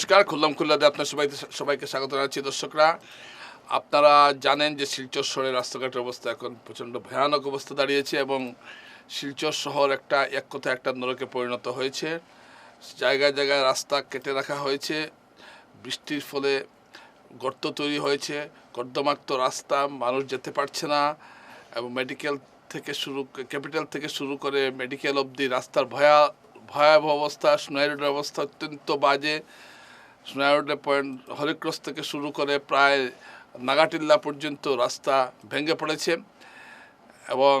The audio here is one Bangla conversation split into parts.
নমস্কার খুল্লাম খুল্লাতে আপনার সবাই সবাইকে স্বাগত জানাচ্ছি দর্শকরা। আপনারা জানেন যে শিলচর শহরের রাস্তাঘাটের অবস্থা এখন প্রচণ্ড ভয়ানক অবস্থা দাঁড়িয়েছে এবং শিলচর শহর একটা, এক কথায় একটা নরকে পরিণত হয়েছে। জায়গায় জায়গায় রাস্তা কেটে রাখা হয়েছে, বৃষ্টির ফলে গর্ত তৈরি হয়েছে, কর্দমাক্ত রাস্তা, মানুষ যেতে পারছে না এবং মেডিকেল থেকে শুরু ক্যাপিটাল থেকে শুরু করে মেডিকেল অবধি রাস্তার ভয়া, ভয়াবহ অবস্থা সোনাই রোডের অবস্থা অত্যন্ত বাজে। সোনাই রোডের পয়েন্ট হরিক্রস থেকে শুরু করে প্রায় নাগাটিল্লা পর্যন্ত রাস্তা ভেঙে পড়েছে এবং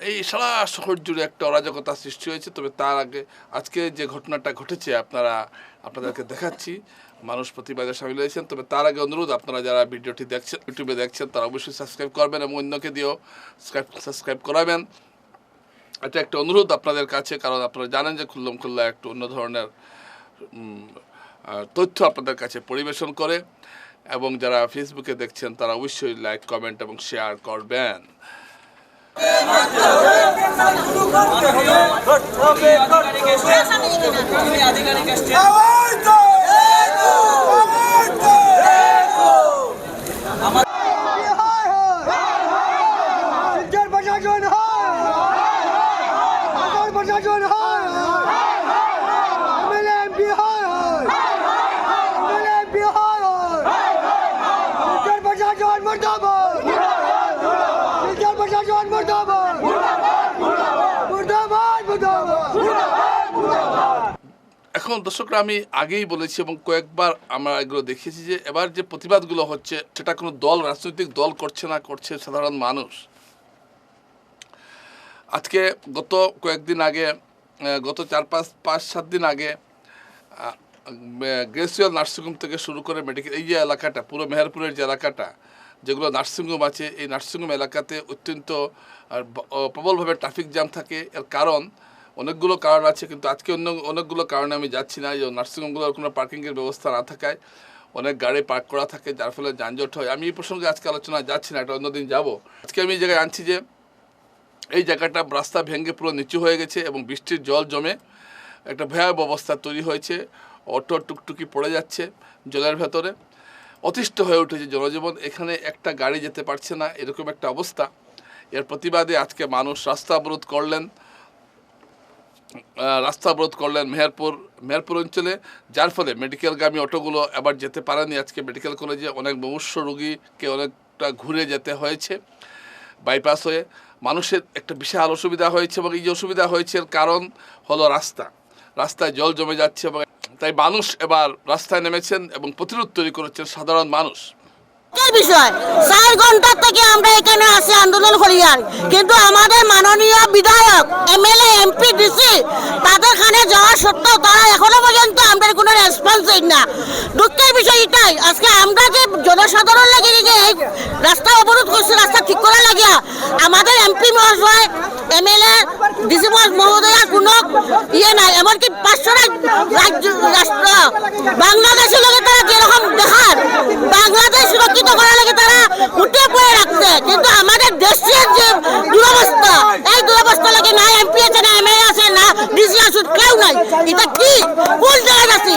এই সারা শহর জুড়ে একটা অরাজকতা সৃষ্টি হয়েছে। তবে তার আগে আজকে যে ঘটনাটা ঘটেছে আপনারা, আপনাদেরকে দেখাচ্ছি। মানুষ প্রতিবাদে সামিল হয়েছেন। তবে তার আগে অনুরোধ, আপনারা যারা ভিডিওটি দেখছেন, ইউটিউবে দেখছেন, তারা অবশ্যই সাবস্ক্রাইব করবেন এবং অন্যকে দিয়েও সাবস্ক্রাইব করাবেন। এটা একটা অনুরোধ আপনাদের কাছে, কারণ আপনারা জানেন যে খুল্লম খুল্লা একটু অন্য ধরনের তথ্য আপনাদের কাছে পরিবেশন করে এবং যারা ফেসবুকে দেখছেন তারা অবশ্যই লাইক কমেন্ট এবং শেয়ার করবেন প্রশাসন হয় শিলচর প্রশাসন হয় এমএলএ এমপি হয় এমএলএ এমপি হয় শিলচর প্রশাসন মুর্দাবাদ শিলচর প্রশাসন মুর্দাবাদ মুর্দাবাদ মুর্দাবাদ এখন দর্শকরা, আমি আগেই বলেছি এবং কয়েকবার আমরা এগুলো দেখিয়েছি যে এবার যে প্রতিবাদগুলো হচ্ছে, সেটা কোনো দল, রাজনৈতিক দল করছে না করছে সাধারণ মানুষ। আজকে গত কয়েকদিন আগে গত চার পাঁচ পাঁচ, সাত দিন আগে গ্রেসিয়াল নার্সিংহোম থেকে শুরু করে মেডিকেল, এই যে এলাকাটা, পুরো মেহেরপুরের যে এলাকাটা, যেগুলো নার্সিংহোম আছে, এই নার্সিংহোম এলাকাতে অত্যন্ত প্রবলভাবে ট্রাফিক জ্যাম থাকে। এর কারণ অনেকগুলো কারণ আছে, কিন্তু আজকে অন্য, অনেকগুলো কারণে আমি যাচ্ছি না। যে নার্সিংহোমগুলোর কোনো পার্কিংয়ের ব্যবস্থা না থাকায় অনেক গাড়ি পার্ক করা থাকে, যার ফলে যানজট হয়। আমি এই প্রসঙ্গে আজকে আলোচনা যাচ্ছি না, এটা অন্যদিন যাব। আজকে আমি এই জায়গায় আনছি যে, এই জায়গাটা রাস্তা ভেঙে পুরো নিচু হয়ে গেছে এবং বৃষ্টির জল জমে একটা ভয়াবহ অবস্থা তৈরি হয়েছে। অটো টুকটুকি পড়ে যাচ্ছে জলের ভেতরে। অতিষ্ঠ হয়ে উঠেছে জনজীবন। এখানে একটা গাড়ি যেতে পারছে না, এরকম একটা অবস্থা। এর প্রতিবাদে আজকে মানুষ রাস্তা অবরোধ করলেন। রাস্তা অবরোধ করলেন মেহেরপুর মেহেরপুর অঞ্চলে। যার ফলে মেডিকেলগামী অটোগুলো আবার যেতে পারেনি। আজকে মেডিকেল কলেজে অনেক মুমূর্ষ রোগীকে অনেকটা ঘুরে যেতে হয়েছে বাইপাস হয়ে। মানুষের একটা বিশাল অসুবিধা হয়েছে এবং এই যে অসুবিধা হয়েছে কারণ হলো রাস্তা। রাস্তায় জল জমে যাচ্ছে এবং তাই মানুষ এবার রাস্তায় নেমেছেন এবং প্রতিরোধ তৈরি করেছেন সাধারণ মানুষ। বিষয়? ঘণ্টা থেকে আমরা এখানে আসি আন্দোলন করি কিন্তু আমাদের মাননীয় বিধায়ক, এমএলএ, এমপি, ডিসি, তাদের খানে যাওয়া সত্ত্বেও তারা এখনও পর্যন্ত আমাদের কোনো রেসপন্স না দুঃখের বিষয় এটাই আজকে আমরা যে জনসাধারণ লাগে যে রাস্তা অবরোধ করছে, রাস্তা ঠিক করা লাগিয়া আমাদের এমপি মহাশয়, এমএলএ, ডিসি মহোদয়ার কোনো ইয়ে নাই। এমনকি পাঁচশো রাজ্য রাষ্ট্র, বাংলাদেশের লোকে তারা যেরকম দেখার, বাংলাদেশ সুরক্ষিত করার লাগে তারা উঠে পড়ে রাখছে। কিন্তু আমাদের দেশের যে দুরবস্থা এই দুরবস্থা লাগে না এমপি আছে না এমএলএ আছে না ডিসি আছে কেউ নাই এটা কি কোন জায়গায় আছি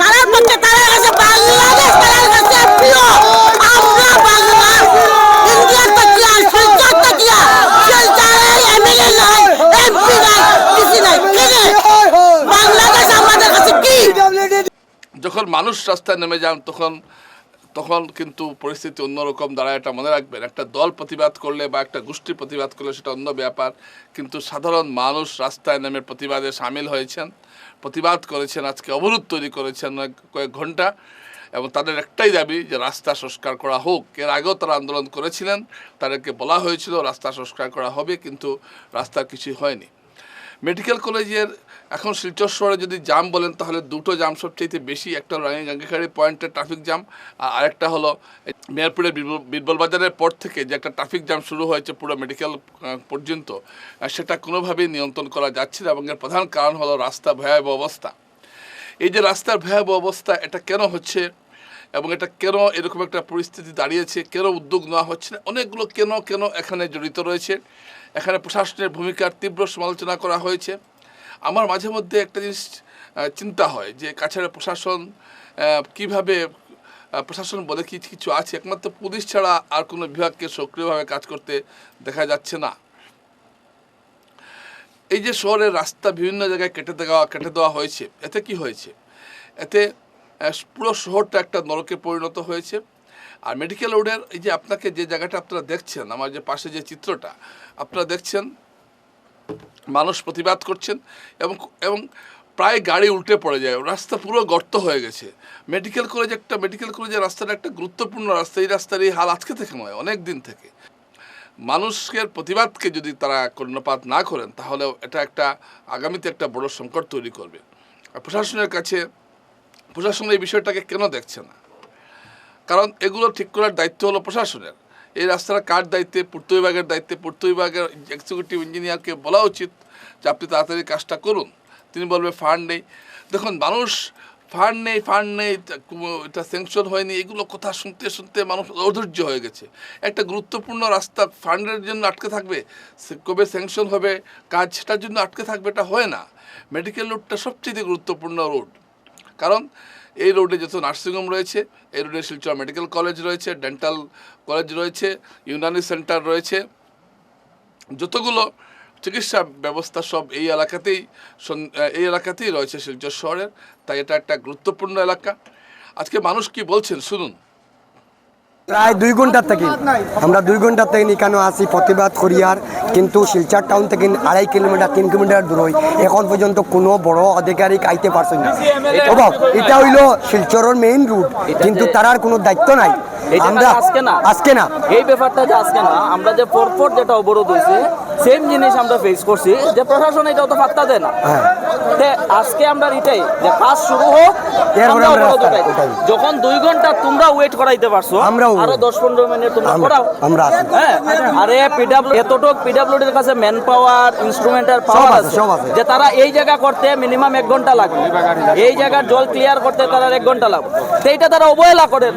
তারার পক্ষে তারা আছে বাংলাদেশ তারার কাছে প্রিয় আমরা বাংলা ইন্ডিয়ার তাকিয়া শিলচর তাকিয়া শিলচরের এমএলএ নাই এমপি নাই ডিসি নাই কেনে বাংলাদেশ আমাদের কাছে কি যখন মানুষ রাস্তায় নেমে যান, তখন তখন কিন্তু পরিস্থিতি অন্যরকম দাঁড়ায়, এটা মনে রাখবেন। একটা দল প্রতিবাদ করলে বা একটা গোষ্ঠী প্রতিবাদ করলে সেটা অন্য ব্যাপার। কিন্তু সাধারণ মানুষ রাস্তায় নেমে প্রতিবাদে সামিল হয়েছেন, প্রতিবাদ করেছেন, আজকে অবরোধ তৈরি করেছেন কয়েক ঘণ্টা। এবং তাদের একটাই দাবি যে রাস্তা সংস্কার করা হোক। এর আগেও তারা আন্দোলন করেছিলেন, তাদেরকে বলা হয়েছিল রাস্তা সংস্কার করা হবে, কিন্তু রাস্তা কিছুই হয়নি। মেডিকেল কলেজের এখন শিলচর শহরে যদি জাম বলেন, তাহলে দুটো জাম সবচেয়ে বেশি, একটা গাঙ্গিখাড়ি পয়েন্টের ট্রাফিক জাম আর আরেকটা হলো মেয়রপুরের বীরবল বাজারের পর থেকে যে একটা ট্রাফিক জাম শুরু হয়েছে পুরো মেডিকেল পর্যন্ত সেটা কোনোভাবেই নিয়ন্ত্রণ করা যাচ্ছে না, এবং এর প্রধান কারণ হলো রাস্তা ভয়াবহ অবস্থা। এই যে রাস্তার ভয়াবহ অবস্থা, এটা কেন হচ্ছে? এবং এটা কেন এরকম একটা পরিস্থিতি দাঁড়িয়েছে, কেন উদ্যোগ নেওয়া হচ্ছে না, অনেকগুলো কেন কেন এখানে জড়িত রয়েছে, এখানে প্রশাসনের ভূমিকার তীব্র সমালোচনা করা হয়েছে। আমার মাঝে মধ্যে একটা জিনিস চিন্তা হয় যে কাছাড়ের প্রশাসন কীভাবে প্রশাসন বলে কি কিছু আছে? একমাত্র পুলিশ ছাড়া আর কোনো বিভাগকে সক্রিয়ভাবে কাজ করতে দেখা যাচ্ছে না। এই যে শহরের রাস্তা বিভিন্ন জায়গায় কেটে দেওয়া কেটে দেওয়া হয়েছে, এতে কি হয়েছে? এতে পুরো শহরটা একটা নরকে পরিণত হয়েছে। আর মেডিকেল রোডের এই যে আপনাকে যে জায়গাটা আপনারা দেখছেন, আমার যে পাশে যে চিত্রটা, আপনারা দেখছেন, মানুষ প্রতিবাদ করছেন এবং এবং প্রায় গাড়ি উল্টে পড়ে যায়। রাস্তা পুরো গর্ত হয়ে গেছে। মেডিকেল কলেজ একটা মেডিকেল কলেজের রাস্তাটা একটা গুরুত্বপূর্ণ রাস্তা। এই রাস্তার এই হাল আজকে থেকে নয়, অনেক দিন থেকে। মানুষের প্রতিবাদকে যদি তারা কর্ণপাত না করেন তাহলে এটা একটা আগামীতে একটা বড় সংকট তৈরি করবে। প্রশাসনের কাছে প্রশাসন এই বিষয়টাকে কেন দেখছে না? কারণ এগুলো ঠিক করার দায়িত্ব হলো প্রশাসনের। এই রাস্তাটা কার দায়িত্বে? পূর্ত বিভাগের দায়িত্বে পূর্ত বিভাগের এক্সিকিউটিভ ইঞ্জিনিয়ারকে বলা উচিত যে আপনি তাড়াতাড়ি কাজটা করুন। তিনি বলবে, ফান্ড নেই। দেখুন, মানুষ ফান্ড নেই ফান্ড নেই, এটা স্যাংশন হয়নি, এগুলো কথা শুনতে শুনতে মানুষ অধৈর্য হয়ে গেছে। একটা গুরুত্বপূর্ণ রাস্তা ফান্ডের জন্য আটকে থাকবে কবে স্যাংশন হবে কাজ সেটার জন্য আটকে থাকবে, এটা হয় না। মেডিকেল রোডটা সবচেয়ে গুরুত্বপূর্ণ রোড কারণ এই রোডে যেহেতু নার্সিংহোম রয়েছে, এই রোডে শিলচর মেডিকেল কলেজ রয়েছে, ডেন্টাল কলেজ রয়েছে, ইউনানি সেন্টার রয়েছে। যতগুলো চিকিৎসা ব্যবস্থা সব এই এলাকাতেই এই এলাকাতেই রয়েছে শিলচর শহরের, তাই এটা একটা গুরুত্বপূর্ণ এলাকা। আজকে মানুষ কি বলছেন? শুনুন। প্রায় দুই ঘণ্টার থেকে। আমরা দুই ঘণ্টার থেকে এখানে আসি প্রতিবাদ করি আর। কিন্তু শিলচর টাউন থেকে আড়াই কিলোমিটার তিন কিলোমিটার দূর হই এখন পর্যন্ত কোনো বড় আধিকারিক আইতে পারছে না। অবাক এটা হইল শিলচরের মেইন রুট কিন্তু তার আর কোনো দায়িত্ব নাই। আমরা আজকে না। আজকে না। এই ব্যাপারটা যে আজকে না আমরা যে পরপর যেটা অবরোধ হয়েছে সেম জিনিস আমরা ফেস করছি যে প্রশাসন এটাও তো পাত্তা দেয় না হ্যাঁ। আজকে আমরা এটাই যে কাজ শুরু হোক। যখন দুই ঘণ্টা তোমরা ওয়েট করাইতে পারছ আরও দশ পনেরো মিনিট তোমরা করাও আমরা। হ্যাঁ আরে পিডাব্লিউ এতটুক পিডাব্লিউডির কাছে ম্যান পাওয়ার ইনস্ট্রুমেন্টাল পাওয়ার আছে। যে তারা এই জায়গা করতে মিনিমাম এক ঘণ্টা লাগবে এই জায়গার জল ক্লিয়ার করতে তারা এক ঘণ্টা লাগবে তো এইটা তারা অবহেলা করে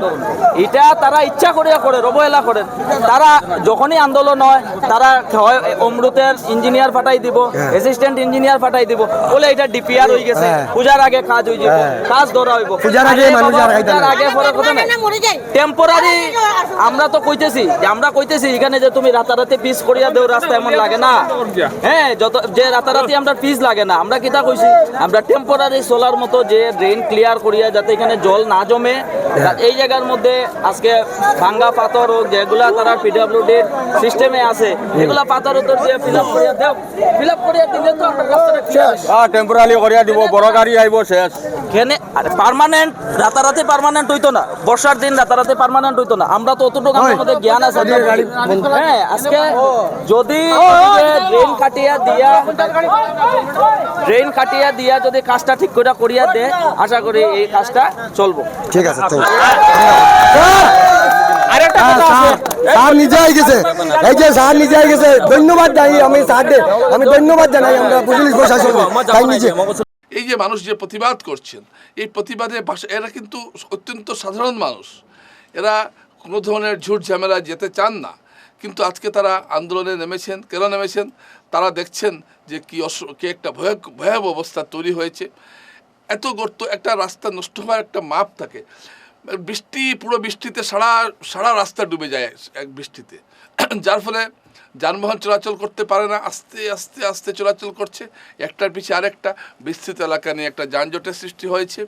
এটা তারা ইচ্ছা করিয়া করে অবহেলা করে তারা যখনই আন্দোলন হয় তারা হয় অমৃতের ইঞ্জিনিয়ার ফাটাই দিব অ্যাসিস্ট্যান্ট ইঞ্জিনিয়ার ফাটাই দিব বলে এটা ডিপিআর হয়ে গেছে হ্যাঁ। পূজার আগে কাজ হয়ে যাবে কাজ ধরা হইব। পূজার আগে আরে মানুষ বাবা, আর পূজার না। আগে পরে কথা নাই। টেম্পোরারি আমরা তো কইতেছি যে আমরা কইতেছি এখানে যে তুমি রাতারাতি পিস করিয়া দেও রাস্তা এমন লাগে না। হ্যাঁ যত যে রাতারাতি আমরা পিস লাগে না আমরা কিটা কইছি আমরা টেম্পোরারি সোলার মতো যে ড্রেন ক্লিয়ার করিয়া যাতে এখানে জল না জমে এই জায়গার মধ্যে আজকে ভাঙ্গা পাথর হোক যেগুলা তারা পিডব্লিউডির সিস্টেমে আছে এগুলা পাথর হয়ে টেম্পোরারি করিয়া দিব বড় গাড়ি আইব শেষ। এখানে পার্মানেন্ট রাতারাতি পার্মানেন্ট হইতো না। বর্ষার দিন রাতারাতি পার্মানেন্ট হইতো না। আমরা তো অতটুকু আমাদের জ্ঞান আছে হ্যাঁ আজকে যদি ড্রেন কাটিয়া দিয়া ড্রেন কাটিয়া দিয়া যদি কাজটা ঠিক করে করিয়া দে আশা করি এই কাজটা চলবো। ঠিক আছে স্যার নিজে আই গেছে। এই যে স্যার নিজে আই গেছে ধন্যবাদ জানাই আমি স্যারদের। আমি ধন্যবাদ জানাই আমরা পুলিশ প্রশাসন তাই নিজে। এই যে মানুষ যে প্রতিবাদ করছেন এই প্রতিবাদের ভাষা এরা কিন্তু অত্যন্ত সাধারণ মানুষ। এরা কোনো ধরনের ঝুট ঝামেলা যেতে চান না। কিন্তু আজকে তারা আন্দোলনে নেমেছেন। কেন নেমেছেন? তারা দেখছেন যে কি কি একটা ভয়াবহ ভয়াবহ অবস্থা তৈরি হয়েছে। এত গর্ত একটা রাস্তা নষ্ট হওয়ার একটা মাপ থাকে। বৃষ্টি, পুরো বৃষ্টিতে সারা সারা রাস্তা ডুবে যায় এক বৃষ্টিতে। যার ফলে যানবাহন চলাচল করতে পারে না, আস্তে আস্তে আস্তে চলাচল করছে। একটার পিছিয়ে আরেকটা বিস্তৃত এলাকা নিয়ে একটা যানজটের সৃষ্টি হয়েছে।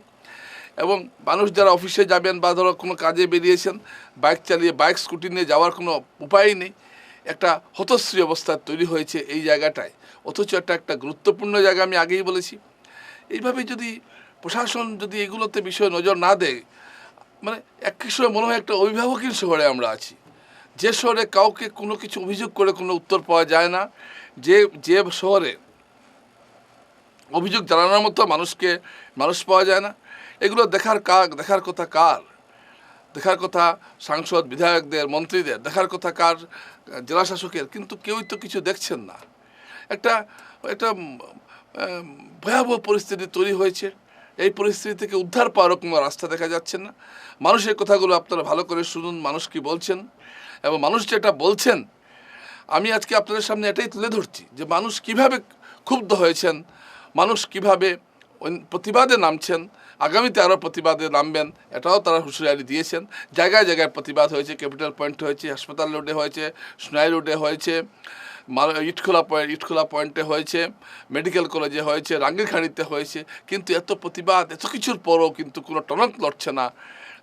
এবং মানুষ যারা অফিসে যাবেন বা ধরো কোনো কাজে বেরিয়েছেন, বাইক চালিয়ে, বাইক, স্কুটি নিয়ে যাওয়ার কোনো উপায়ই নেই। একটা হতশ্রী অবস্থা তৈরি হয়েছে এই জায়গাটায়। অথচ একটা একটা গুরুত্বপূর্ণ জায়গা আমি আগেই বলেছি। এইভাবে যদি প্রশাসন যদি এগুলোতে বিষয়ে নজর না দেয় মানে এক সময় মনে হয় একটা অভিভাবকহীন শহরে আমরা আছি। যে শহরে কাউকে কোনো কিছু অভিযোগ করে কোনো উত্তর পাওয়া যায় না, যে যে শহরে অভিযোগ জানানোর মতো মানুষকে মানুষ পাওয়া যায় না। এগুলো দেখার কার দেখার কথা কার? দেখার কথা সাংসদ, বিধায়কদের, মন্ত্রীদের, দেখার কথা কার? জেলা শাসকের, কিন্তু কেউই তো কিছু দেখছেন না। একটা একটা ভয়াবহ পরিস্থিতি তৈরি হয়েছে। এই পরিস্থিতি থেকে উদ্ধার পাওয়ার কোনো রাস্তা দেখা যাচ্ছে না। মানুষের কথাগুলো আপনারা ভালো করে শুনুন, মানুষ কি বলছেন? এবং মানুষ যেটা বলছেন, আমি আজকে আপনাদের সামনে এটাই তুলে ধরছি যে মানুষ কীভাবে ক্ষুব্ধ হয়েছেন, মানুষ কীভাবে প্রতিবাদে নামছেন আগামীতে আরও প্রতিবাদে নামবেন, এটাও তারা হুঁশিয়ারি দিয়েছেন। জায়গায় জায়গায় প্রতিবাদ হয়েছে, ক্যাপিটাল পয়েন্ট হয়েছে, হাসপাতাল রোডে হয়েছে, সোনাই রোডে হয়েছে ইটখোলা পয়েন্ট, ইটখোলা পয়েন্টে হয়েছে, মেডিকেল কলেজে হয়েছে রাঙ্গিরখাড়িতে হয়েছে, কিন্তু এত প্রতিবাদ, এত কিছুর পরও কিন্তু কোনো টনক লড়ছে না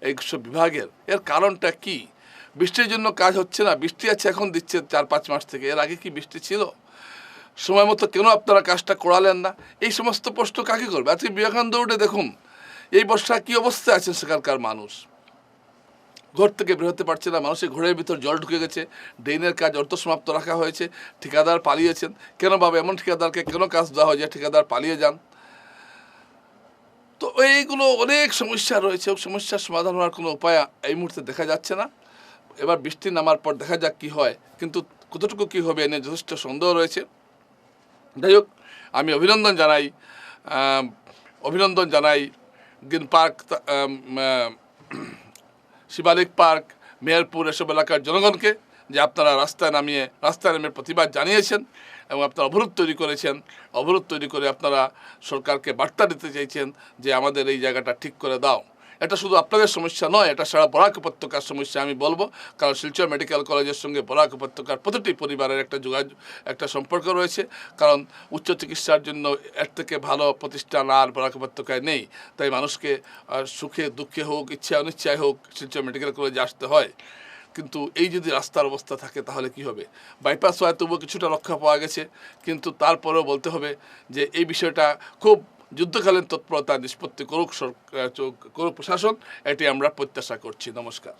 এই সব বিভাগের। এর কারণটা কি? বৃষ্টির জন্য কাজ হচ্ছে না, বৃষ্টি আছে এখন দিচ্ছে চার পাঁচ মাস থেকে, এর আগে কি বৃষ্টি ছিল? সময় মতো কেন আপনারা কাজটা করালেন না? এই সমস্ত প্রশ্ন কাকে করবে? আজকে বিবেকানন্দ রোডে দেখুন এই বর্ষা কি অবস্থায় আছেন সেখানকার মানুষ? ঘর থেকে বের হতে পারছে না, মানুষের ঘরের ভিতর জল ঢুকে গেছে, ড্রেনের কাজ অর্ধ সমাপ্ত রাখা হয়েছে, ঠিকাদার পালিয়েছেন। কেন বাবা, এমন ঠিকাদারকে কেন কাজ দেওয়া হয় যে ঠিকাদার পালিয়ে যান? তো এইগুলো অনেক সমস্যা রয়েছে সমস্যার সমাধান হওয়ার কোনো উপায় এই মুহূর্তে দেখা যাচ্ছে না। এবার বৃষ্টি নামার পর দেখা যাক কি হয়, কিন্তু কতটুকু কি হবে এনে যথেষ্ট সন্দেহ রয়েছে। যাই হোক, আমি অভিনন্দন জানাই অভিনন্দন জানাই green park Shivalik park Meherpur এসব এলাকার জনগণকে যে আপনারা রাস্তায় নামিয়ে রাস্তায় নামিয়ে প্রতিবাদ জানিয়েছেন এবং আপনারা অবরোধ তৈরি করেছেন, অবরোধ তৈরি করে আপনারা সরকারকে বার্তা দিতে চাইছেন যে আমাদের এই জায়গাটা ঠিক করে দাও। এটা শুধু আপনাদের সমস্যা নয়, এটা সারা বরাক উপত্যকার সমস্যা, আমি বলব। কারণ শিলচর মেডিকেল কলেজের সঙ্গে বরাক উপত্যকার প্রতিটি পরিবারের একটা যোগাযোগ, একটা সম্পর্ক রয়েছে। কারণ উচ্চ চিকিৎসার জন্য এর থেকে ভালো প্রতিষ্ঠান আর বরাক উপত্যকায় নেই। তাই মানুষকে সুখে, দুঃখে হোক, ইচ্ছা অনিচ্ছায় হোক, শিলচর মেডিকেল কলেজে আসতে হয়। কিন্তু এই যদি রাস্তার অবস্থা থাকে, তাহলে কি হবে? বাইপাস হয় তবুও কিছুটা রক্ষা পাওয়া গেছে। কিন্তু তারপরেও বলতে হবে যে, এই বিষয়টা খুব যুদ্ধকালীন তৎপরতা নিষ্পত্তি করুক করুক প্রশাসন এটি আমরা প্রত্যাশা করছি। নমস্কার।